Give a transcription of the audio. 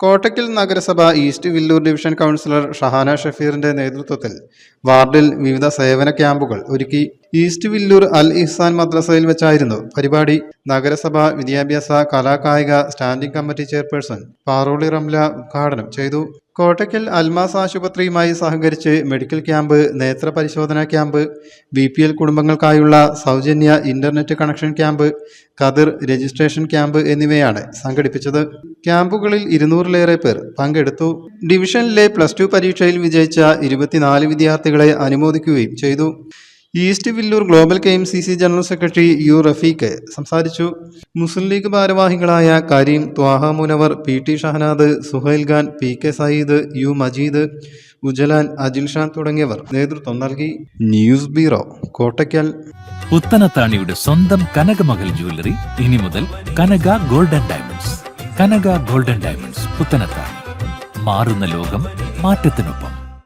കോട്ടക്കൽ നഗരസഭ east Villoor division councillor Shahana ഷഫീറിന്റെ നേതൃത്വത്തിൽ വാർഡിൽ വിവിധ സേവന ക്യാമ്പുകൾ ഒരുക്കി ഈസ്റ്റ് വില്ലൂർ അൽ ഇഹ്സാൻ മദ്രസയിൽ വെച്ചായിരുന്നു പരിപാടി. നഗരസഭ വിദ്യാഭ്യാസ കലാകായിക standing committee chairperson Paroli Ramla ഉദ്ഘാടനം ചെയ്തു. കോട്ടയ്ക്കൽ അൽമാസ് ആശുപത്രിയുമായി സഹകരിച്ച് മെഡിക്കൽ ക്യാമ്പ് നേത്ര പരിശോധനാ ക്യാമ്പ് ബി പി എൽ കുടുംബങ്ങൾക്കായുള്ള സൗജന്യ internet connection camp Kathir registration camp എന്നിവയാണ് സംഘടിപ്പിച്ചത്. ക്യാമ്പുകളിൽ ഇരുന്നൂറിലേറെ പേർ പങ്കെടുത്തു. ഡിവിഷനിലെ പ്ലസ് ടു പരീക്ഷയിൽ വിജയിച്ച ഇരുപത്തിനാല് വിദ്യാർത്ഥികളെ അനുമോദിക്കുകയും ചെയ്തു. East Villoor global K M C C general secretary U Rafeeq സംസാരിച്ചു. മുസ്ലിം ലീഗ് ഭാരവാഹികളായ Kareem Thwaha Munavar P T Shahnad Suhail Khan P K Sayyid U Majeed Ujalan Ajil Shan തുടങ്ങിയവർ നേതൃത്വം നൽകി. News bureau Kottakkal. പുത്തനത്താണിയുടെ സ്വന്തം കനകമകൽ ജ്വല്ലറി ഇനി മുതൽ Kanaka golden diamonds. Kanaka golden diamonds Puthanathani. മാറുന്ന ലോകം മാറ്റത്തിനൊപ്പം.